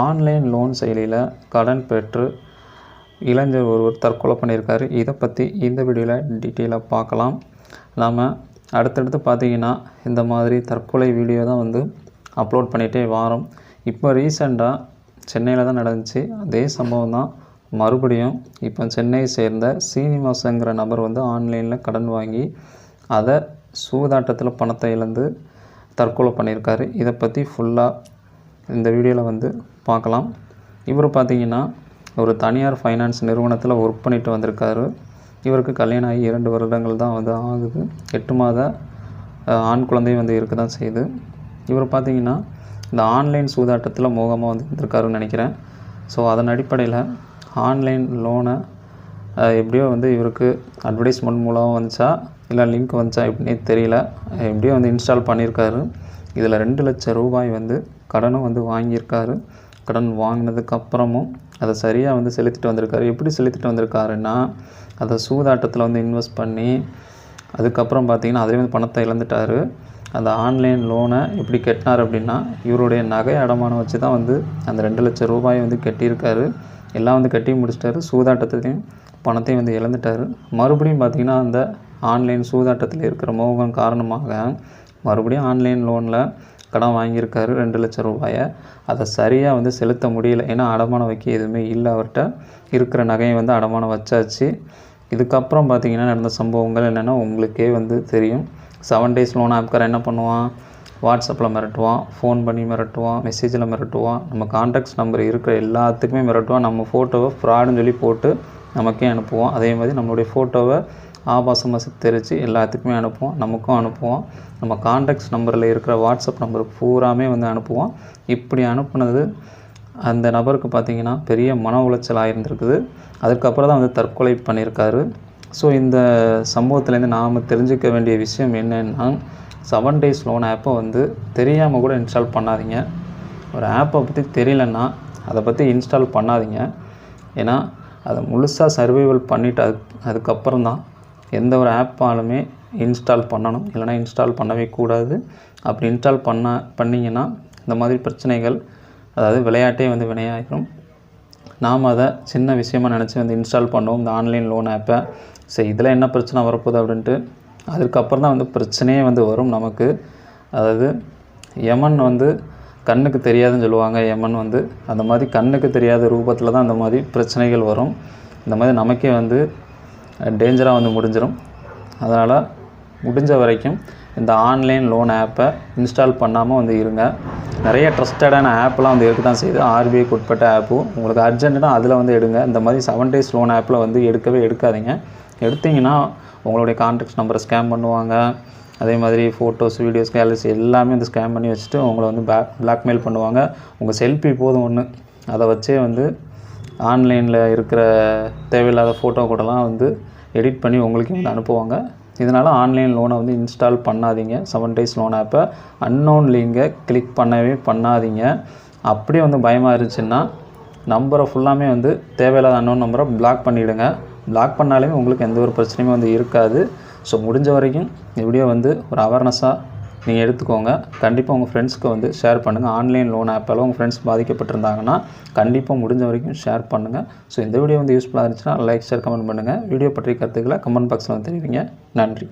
Online loan செயலியில் கடன் பெற்று இளைஞர் ஒருவர் தற்கொலை பண்ணியிருக்காரு. இதை பற்றி இந்த வீடியோவில் டீட்டெயிலாக பார்க்கலாம். நாம் அடுத்தடுத்து பார்த்தீங்கன்னா இந்த மாதிரி தற்கொலை வீடியோ தான் வந்து அப்லோட் பண்ணிகிட்டே வாரோம். இப்போ ரீசெண்டாக சென்னையில் தான் நடந்துச்சு. அதே சம்பவம் தான் மறுபடியும் இப்போ சென்னையை சேர்ந்த சீனிவாசங்கிற நபர் வந்து ஆன்லைனில் கடன் வாங்கி அதை சூதாட்டத்தில் பணத்தை இழந்து தற்கொலை பண்ணியிருக்காரு. இதை பற்றி ஃபுல்லாக இந்த வீடியோவில் வந்து பார்க்கலாம். இவர் பார்த்தீங்கன்னா ஒரு தனியார் ஃபைனான்ஸ் நிறுவனத்தில் ஒர்க் பண்ணிட்டு வந்திருக்காரு. இவருக்கு கல்யாணம் ஆகி இரண்டு வருடங்கள் தான் வந்து ஆகுது. எட்டு மாத ஆண் குழந்தை வந்து இருக்க தான் செய்யுது. இவர் பார்த்தீங்கன்னா இந்த ஆன்லைன் சூதாட்டத்தில் மோகமாக வந்து இருந்திருக்காருன்னு நினைக்கிறேன். ஸோ அதன் அடிப்படையில் ஆன்லைன் லோனை எப்படியோ வந்து இவருக்கு அட்வர்டைஸ்மெண்ட் மூலமாக வந்துச்சா? இல்லை லிங்க் வந்துச்சா? எப்படின்னே தெரியல. எப்படியோ வந்து இன்ஸ்டால் பண்ணியிருக்காரு இதில் ரெண்டு லட்சம் ரூபாய் வந்து கடனும் வந்து வாங்கியிருக்காரு. கடன் வாங்கினதுக்கப்புறமும் அதை சரியாக வந்து செலுத்திட்டு வந்திருக்காரு. எப்படி செலுத்திட்டு வந்திருக்காருன்னா அதை சூதாட்டத்தில் வந்து இன்வெஸ்ட் பண்ணி அதுக்கப்புறம் பார்த்திங்கன்னா அதிலே வந்து பணத்தை இழந்துட்டார். அந்த ஆன்லைன் லோனை எப்படி கெட்டினார் அப்படின்னா இவருடைய நகை அடமானம் வச்சு தான் வந்து அந்த ரெண்டு லட்சம் ரூபாயை வந்து கட்டியிருக்காரு. எல்லாம் வந்து கட்டி முடிச்சிட்டாரு. சூதாட்டத்துலேயும் பணத்தையும் வந்து இழந்துட்டார். மறுபடியும் பார்த்திங்கன்னா அந்த ஆன்லைன் சூதாட்டத்தில் இருக்கிற மோகம் காரணமாக மறுபடியும் ஆன்லைன் லோனில் கடன் வாங்கியிருக்காரு ரெண்டு லட்சம் ரூபாயை. அதை சரியாக வந்து செலுத்த முடியல. ஏன்னா அடமானம் வைக்க எதுவுமே இல்லை. அவர்கிட்ட இருக்கிற நகையை வந்து அடமானம் வச்சாச்சு. இதுக்கப்புறம் பார்த்திங்கன்னா நடந்த சம்பவங்கள் என்னென்னா உங்களுக்கே வந்து தெரியும். செவன் டேஸ் லோன் ஆப்காரன் என்ன பண்ணுவான்? வாட்ஸ்அப்பில் மிரட்டுவான் ஃபோன் பண்ணி மிரட்டுவான் மெசேஜில் மிரட்டுவான். நம்ம கான்டாக்ட்ஸ் நம்பர் இருக்கிற எல்லாத்துக்குமே மிரட்டுவான். நம்ம ஃபோட்டோவை ஃப்ராடுன்னு சொல்லி போட்டு நமக்கே அனுப்புவோம் அதே மாதிரி நம்மளுடைய ஃபோட்டோவை ஆபாசமாக சித்தரித்து எல்லாத்துக்குமே அனுப்புவோம் நமக்கும் அனுப்புவோம். நம்ம கான்டாக்ட்ஸ் நம்பரில் இருக்கிற வாட்ஸ்அப் நம்பர் பூராமே வந்து அனுப்புவோம். இப்படி அனுப்புனது அந்த நபருக்கு பார்த்தீங்கன்னா பெரிய மன உளைச்சலாக இருந்திருக்குது அதுக்கப்புறம் தான் வந்து தற்கொலை பண்ணியிருக்காரு. ஸோ இந்த சம்பவத்துலேருந்து நாம் தெரிஞ்சுக்க வேண்டிய விஷயம் என்னென்னா செவன் டேஸ் லோன் ஆப்பை வந்து தெரியாமல் கூட இன்ஸ்டால் பண்ணாதீங்க. ஒரு ஆப்பை பற்றி தெரியலன்னா அதை பற்றி இன்ஸ்டால் பண்ணாதீங்க. ஏன்னா அதை முழுசாக சர்வைவல் பண்ணிவிட்டு அது அதுக்கப்புறம் தான் எந்த ஒரு ஆப்பாலுமே இன்ஸ்டால் பண்ணணும். இல்லைனா இன்ஸ்டால் பண்ணவே கூடாது. அப்படி இன்ஸ்டால் பண்ண பண்ணிங்கன்னா இந்த மாதிரி பிரச்சனைகள் அதாவது விளையாட்டே வந்து வினையாயிரும். நாம் அதை சின்ன விஷயமாக நினச்சி வந்து இன்ஸ்டால் பண்ணுவோம். இந்த ஆன்லைன் லோன் ஆப்பை சரி இதில் என்ன பிரச்சனை வரப்போகுது அப்படின்ட்டு அதுக்கப்புறம் தான் வந்து பிரச்சனையே வந்து வரும் நமக்கு. அதாவது யமன் வந்து கண்ணுக்கு தெரியாதுன்னு சொல்லுவாங்க. யமன் வந்து அந்த மாதிரி கண்ணுக்கு தெரியாத ரூபத்தில் தான் அந்த மாதிரி பிரச்சனைகள் வரும். இந்த மாதிரி நமக்கே வந்து டேஞ்சராக வந்து முடிஞ்சிடும் அதனால் முடிஞ்ச வரைக்கும் இந்த ஆன்லைன் லோன் ஆப்பை இன்ஸ்டால் பண்ணாமல் வந்து இருங்க. நிறைய ட்ரஸ்டடான ஆப்லாம் வந்து எடுக்க தான் செய்யுது. ஆர்பிஐக்கு உட்பட்ட ஆப்பும் உங்களுக்கு அர்ஜென்ட்னா அதில் வந்து எடுங்க. இந்த மாதிரி செவன் டேஸ் லோன் ஆப்பில் வந்து எடுக்கவே எடுக்காதீங்க. எடுத்தீங்கன்னா உங்களுடைய கான்டாக்ட் நம்பரை ஸ்கேம் பண்ணுவாங்க. அதே மாதிரி ஃபோட்டோஸ் வீடியோஸ் கேலரிஸ் எல்லாமே வந்து ஸ்கேம் பண்ணி வச்சுட்டு உங்களை வந்து பேக் பிளாக்மெயில் பண்ணுவாங்க. உங்கள் செல்ஃபி போதும் ஒன்று அதை வச்சே வந்து ஆன்லைனில் இருக்கிற தேவையில்லாத ஃபோட்டோ கூடலாம் வந்து எடிட் பண்ணி உங்களுக்கு வந்து அனுப்புவாங்க. இதனால் ஆன்லைன் லோனை வந்து இன்ஸ்டால் பண்ணாதீங்க. செவன் டேஸ் லோன் ஆப்பை அன்னோன் லிங்கை கிளிக் பண்ணவே பண்ணாதீங்க. அப்படியே வந்து பயமாக இருந்துச்சுன்னா நம்பரை ஃபுல்லாமே வந்து தேவையில்லாத அன்னோன் நம்பரை பிளாக் பண்ணிவிடுங்க பிளாக் பண்ணாலுமே உங்களுக்கு எந்த ஒரு பிரச்சனையுமே வந்து இருக்காது. ஸோ முடிஞ்ச வரைக்கும் இந்த வீடியோ வந்து ஒரு அவேர்னஸாக நீங்கள் எடுத்துக்கோங்க. கண்டிப்பாக உங்கள் ஃப்ரெண்ட்ஸ்க்கு வந்து ஷேர் பண்ணுங்கள் ஆன்லைன் லோன் ஆப்பால் உங்கள் ஃப்ரெண்ட்ஸ் பாதிக்கப்பட்டிருந்தாங்கன்னா கண்டிப்பாக முடிஞ்ச வரைக்கும் ஷேர் பண்ணுங்கள் ஸோ இந்த வீடியோ வந்து யூஸ்ஃபுல்லாக இருந்துச்சுன்னா லைக் ஷேர் கமெண்ட் பண்ணுங்கள் வீடியோ பற்றிய கருத்துக்களை கமெண்ட் பாக்ஸில் வந்து தெரிவிங்க. நன்றி.